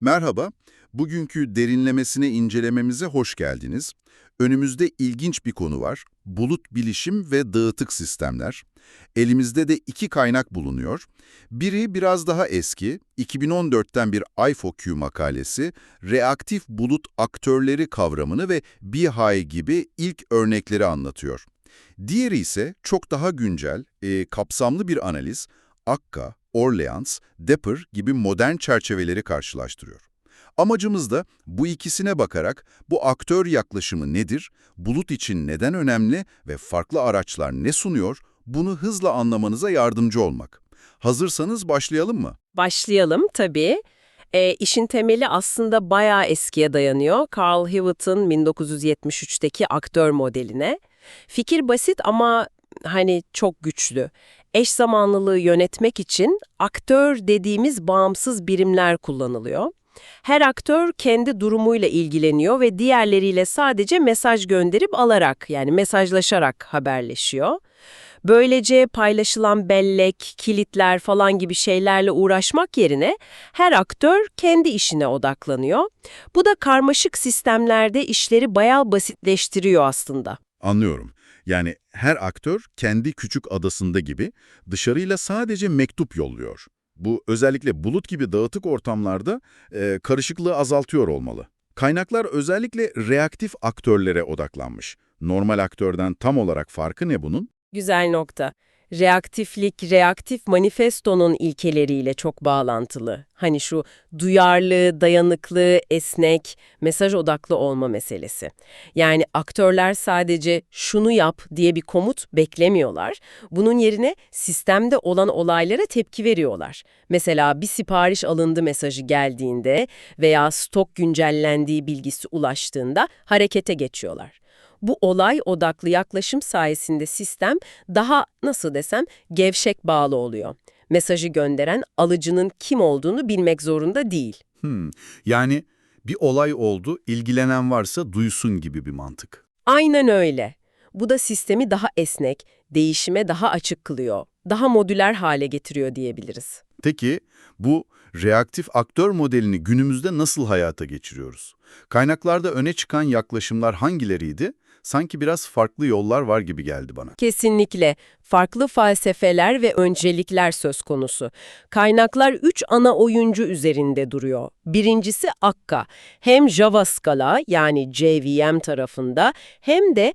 Merhaba, bugünkü derinlemesine incelememize hoş geldiniz. Önümüzde ilginç bir konu var, bulut bilişim ve dağıtık sistemler. Elimizde de iki kaynak bulunuyor. Biri biraz daha eski, 2014'ten bir IFOQ makalesi, reaktif bulut aktörleri kavramını ve BHI gibi ilk örnekleri anlatıyor. Diğeri ise çok daha güncel, e, kapsamlı bir analiz, Akka, Orleans, Dapper gibi modern çerçeveleri karşılaştırıyor. Amacımız da bu ikisine bakarak bu aktör yaklaşımı nedir, bulut için neden önemli ve farklı araçlar ne sunuyor, bunu hızla anlamanıza yardımcı olmak. Hazırsanız başlayalım mı? Başlayalım tabii. E, işin temeli aslında bayağı eskiye dayanıyor. Carl Hewitt'ın 1973'teki aktör modeline. Fikir basit ama hani çok güçlü. Eş zamanlılığı yönetmek için aktör dediğimiz bağımsız birimler kullanılıyor. Her aktör kendi durumuyla ilgileniyor ve diğerleriyle sadece mesaj gönderip alarak yani mesajlaşarak haberleşiyor. Böylece paylaşılan bellek, kilitler falan gibi şeylerle uğraşmak yerine her aktör kendi işine odaklanıyor. Bu da karmaşık sistemlerde işleri bayağı basitleştiriyor aslında. Anlıyorum. Yani her aktör kendi küçük adasında gibi dışarıyla sadece mektup yolluyor. Bu özellikle bulut gibi dağıtık ortamlarda e, karışıklığı azaltıyor olmalı. Kaynaklar özellikle reaktif aktörlere odaklanmış. Normal aktörden tam olarak farkı ne bunun? Güzel nokta. Reaktiflik, reaktif manifestonun ilkeleriyle çok bağlantılı. Hani şu duyarlı, dayanıklı, esnek, mesaj odaklı olma meselesi. Yani aktörler sadece şunu yap diye bir komut beklemiyorlar. Bunun yerine sistemde olan olaylara tepki veriyorlar. Mesela bir sipariş alındı mesajı geldiğinde veya stok güncellendiği bilgisi ulaştığında harekete geçiyorlar. Bu olay odaklı yaklaşım sayesinde sistem daha nasıl desem gevşek bağlı oluyor. Mesajı gönderen alıcının kim olduğunu bilmek zorunda değil. Hmm, yani bir olay oldu, ilgilenen varsa duysun gibi bir mantık. Aynen öyle. Bu da sistemi daha esnek, değişime daha açık kılıyor. Daha modüler hale getiriyor diyebiliriz. Peki bu reaktif aktör modelini günümüzde nasıl hayata geçiriyoruz? Kaynaklarda öne çıkan yaklaşımlar hangileriydi? Sanki biraz farklı yollar var gibi geldi bana. Kesinlikle. Farklı felsefeler ve öncelikler söz konusu. Kaynaklar üç ana oyuncu üzerinde duruyor. Birincisi Akka. Hem Java Scala yani JVM tarafında hem de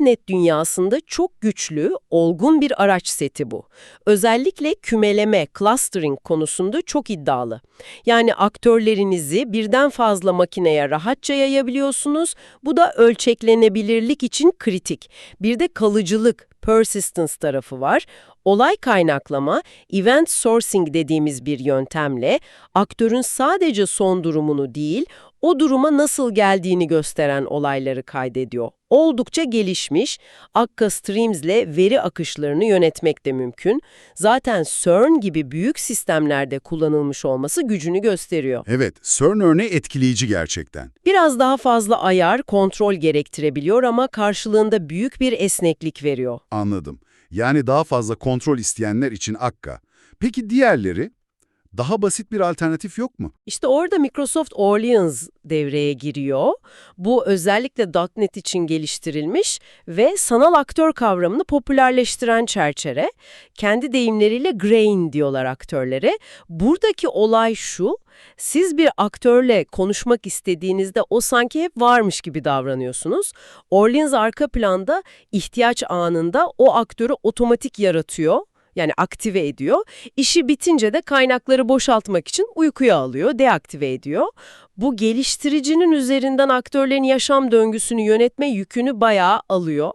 .NET dünyasında çok güçlü, olgun bir araç seti bu. Özellikle kümeleme, clustering konusunda çok iddialı. Yani aktörlerinizi birden fazla makineye rahatça yayabiliyorsunuz. Bu da ölçeklenebilirlik için kritik. Bir de kalıcılık, persistence tarafı var. Olay kaynaklama, event sourcing dediğimiz bir yöntemle aktörün sadece son durumunu değil, o duruma nasıl geldiğini gösteren olayları kaydediyor. Oldukça gelişmiş, Akka Streams'le veri akışlarını yönetmek de mümkün. Zaten CERN gibi büyük sistemlerde kullanılmış olması gücünü gösteriyor. Evet, CERN örneği etkileyici gerçekten. Biraz daha fazla ayar, kontrol gerektirebiliyor ama karşılığında büyük bir esneklik veriyor. Anladım. Yani daha fazla kontrol isteyenler için Akka. Peki diğerleri? Daha basit bir alternatif yok mu? İşte orada Microsoft Orleans devreye giriyor. Bu özellikle .NET için geliştirilmiş ve sanal aktör kavramını popülerleştiren çerçeve. Kendi deyimleriyle grain diyorlar aktörlere. Buradaki olay şu, siz bir aktörle konuşmak istediğinizde o sanki hep varmış gibi davranıyorsunuz. Orleans arka planda ihtiyaç anında o aktörü otomatik yaratıyor yani aktive ediyor. İşi bitince de kaynakları boşaltmak için uykuya alıyor, deaktive ediyor. Bu geliştiricinin üzerinden aktörlerin yaşam döngüsünü yönetme yükünü bayağı alıyor.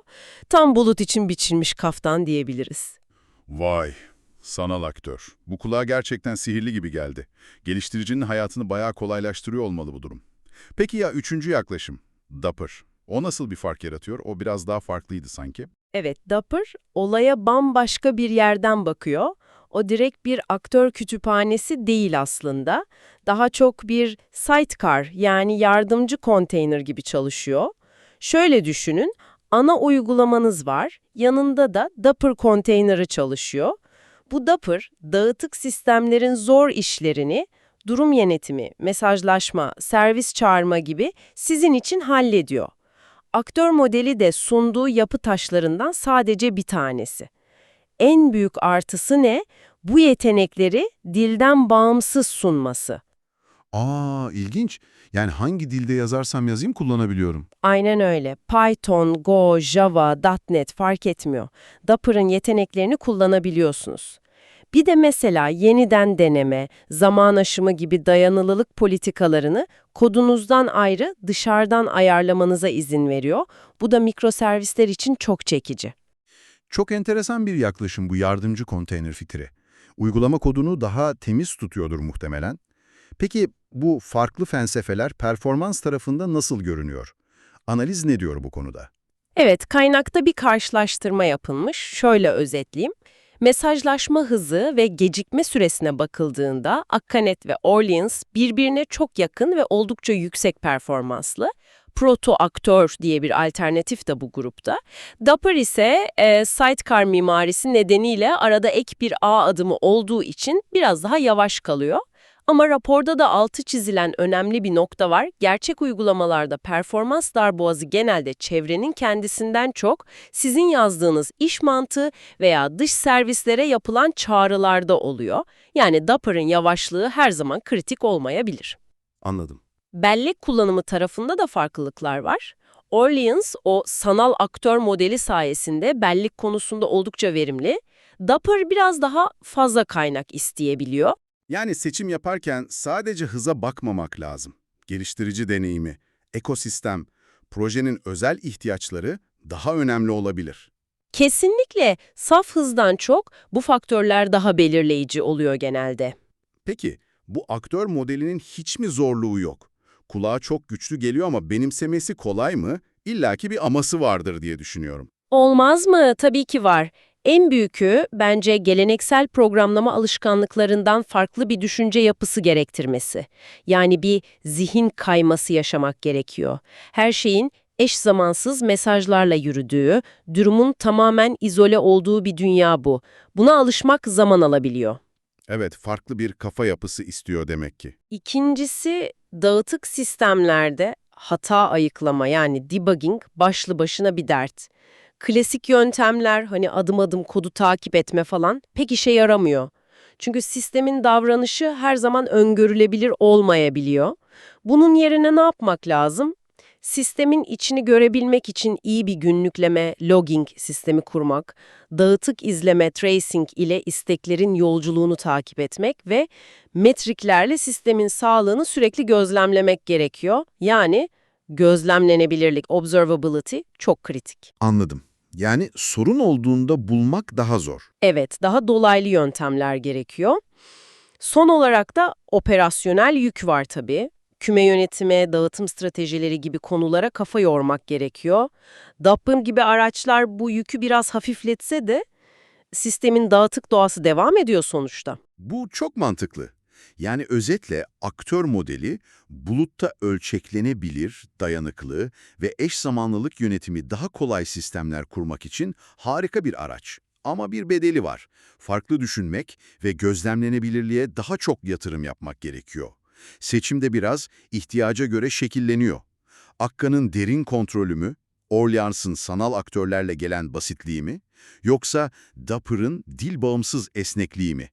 Tam bulut için biçilmiş kaftan diyebiliriz. Vay, sanal aktör. Bu kulağa gerçekten sihirli gibi geldi. Geliştiricinin hayatını bayağı kolaylaştırıyor olmalı bu durum. Peki ya üçüncü yaklaşım? Dapper. O nasıl bir fark yaratıyor? O biraz daha farklıydı sanki. Evet, Dapper olaya bambaşka bir yerden bakıyor. O direkt bir aktör kütüphanesi değil aslında. Daha çok bir sidecar yani yardımcı konteyner gibi çalışıyor. Şöyle düşünün, ana uygulamanız var, yanında da Dapper konteyneri çalışıyor. Bu Dapper, dağıtık sistemlerin zor işlerini durum yönetimi, mesajlaşma, servis çağırma gibi sizin için hallediyor. Aktör modeli de sunduğu yapı taşlarından sadece bir tanesi. En büyük artısı ne? Bu yetenekleri dilden bağımsız sunması. Aa ilginç. Yani hangi dilde yazarsam yazayım kullanabiliyorum. Aynen öyle. Python, Go, Java, .NET fark etmiyor. Dapper'ın yeteneklerini kullanabiliyorsunuz. Bir de mesela yeniden deneme, zaman aşımı gibi dayanılılık politikalarını kodunuzdan ayrı dışarıdan ayarlamanıza izin veriyor. Bu da mikroservisler için çok çekici. Çok enteresan bir yaklaşım bu yardımcı konteyner fikri. Uygulama kodunu daha temiz tutuyordur muhtemelen. Peki bu farklı felsefeler performans tarafında nasıl görünüyor? Analiz ne diyor bu konuda? Evet, kaynakta bir karşılaştırma yapılmış. Şöyle özetleyeyim. Mesajlaşma hızı ve gecikme süresine bakıldığında Akkanet ve Orleans birbirine çok yakın ve oldukça yüksek performanslı. Proto-aktör diye bir alternatif de bu grupta. Dapper ise e, sidecar mimarisi nedeniyle arada ek bir ağ adımı olduğu için biraz daha yavaş kalıyor. Ama raporda da altı çizilen önemli bir nokta var. Gerçek uygulamalarda performans darboğazı genelde çevrenin kendisinden çok sizin yazdığınız iş mantığı veya dış servislere yapılan çağrılarda oluyor. Yani Dapper'ın yavaşlığı her zaman kritik olmayabilir. Anladım. Bellek kullanımı tarafında da farklılıklar var. Orleans o sanal aktör modeli sayesinde bellek konusunda oldukça verimli. Dapper biraz daha fazla kaynak isteyebiliyor. Yani seçim yaparken sadece hıza bakmamak lazım. Geliştirici deneyimi, ekosistem, projenin özel ihtiyaçları daha önemli olabilir. Kesinlikle saf hızdan çok bu faktörler daha belirleyici oluyor genelde. Peki, bu aktör modelinin hiç mi zorluğu yok? Kulağa çok güçlü geliyor ama benimsemesi kolay mı? İlla ki bir aması vardır diye düşünüyorum. Olmaz mı? Tabii ki var. En büyükü bence geleneksel programlama alışkanlıklarından farklı bir düşünce yapısı gerektirmesi. Yani bir zihin kayması yaşamak gerekiyor. Her şeyin eş zamansız mesajlarla yürüdüğü, durumun tamamen izole olduğu bir dünya bu. Buna alışmak zaman alabiliyor. Evet, farklı bir kafa yapısı istiyor demek ki. İkincisi dağıtık sistemlerde hata ayıklama yani debugging başlı başına bir dert. Klasik yöntemler hani adım adım kodu takip etme falan pek işe yaramıyor. Çünkü sistemin davranışı her zaman öngörülebilir olmayabiliyor. Bunun yerine ne yapmak lazım? Sistemin içini görebilmek için iyi bir günlükleme, logging sistemi kurmak, dağıtık izleme, tracing ile isteklerin yolculuğunu takip etmek ve metriklerle sistemin sağlığını sürekli gözlemlemek gerekiyor. Yani gözlemlenebilirlik, observability çok kritik. Anladım. Yani sorun olduğunda bulmak daha zor. Evet, daha dolaylı yöntemler gerekiyor. Son olarak da operasyonel yük var tabii. Küme yönetimi, dağıtım stratejileri gibi konulara kafa yormak gerekiyor. Dapper gibi araçlar bu yükü biraz hafifletse de sistemin dağıtık doğası devam ediyor sonuçta. Bu çok mantıklı. Yani özetle aktör modeli bulutta ölçeklenebilir, dayanıklı ve eş zamanlılık yönetimi daha kolay sistemler kurmak için harika bir araç. Ama bir bedeli var. Farklı düşünmek ve gözlemlenebilirliğe daha çok yatırım yapmak gerekiyor. Seçimde biraz ihtiyaca göre şekilleniyor. Akka'nın derin kontrolü mü, Orleans'ın sanal aktörlerle gelen basitliği mi, yoksa Dapper'ın dil bağımsız esnekliği mi?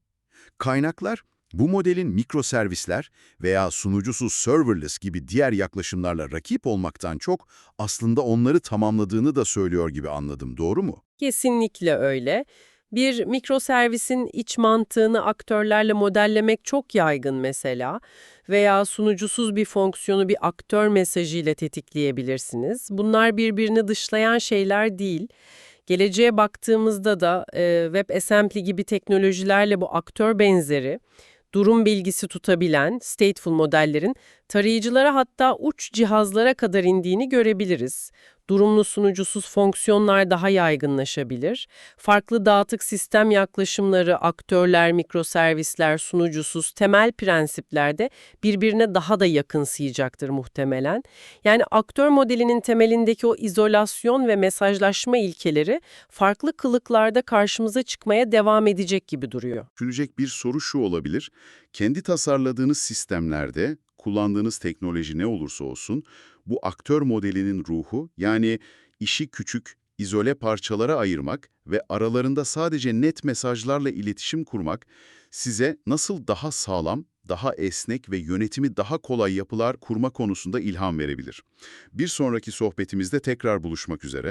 Kaynaklar, bu modelin mikroservisler veya sunucusuz serverless gibi diğer yaklaşımlarla rakip olmaktan çok aslında onları tamamladığını da söylüyor gibi anladım, doğru mu? Kesinlikle öyle. Bir mikroservisin iç mantığını aktörlerle modellemek çok yaygın mesela veya sunucusuz bir fonksiyonu bir aktör mesajıyla tetikleyebilirsiniz. Bunlar birbirini dışlayan şeyler değil. Geleceğe baktığımızda da e, WebAssembly gibi teknolojilerle bu aktör benzeri, durum bilgisi tutabilen stateful modellerin tarayıcılara hatta uç cihazlara kadar indiğini görebiliriz. Durumlu sunucusuz fonksiyonlar daha yaygınlaşabilir. Farklı dağıtık sistem yaklaşımları, aktörler, mikroservisler, sunucusuz temel prensiplerde birbirine daha da yakınsayacaktır muhtemelen. Yani aktör modelinin temelindeki o izolasyon ve mesajlaşma ilkeleri farklı kılıklarda karşımıza çıkmaya devam edecek gibi duruyor. Düşünecek bir soru şu olabilir. Kendi tasarladığınız sistemlerde kullandığınız teknoloji ne olursa olsun bu aktör modelinin ruhu yani işi küçük, izole parçalara ayırmak ve aralarında sadece net mesajlarla iletişim kurmak size nasıl daha sağlam, daha esnek ve yönetimi daha kolay yapılar kurma konusunda ilham verebilir. Bir sonraki sohbetimizde tekrar buluşmak üzere.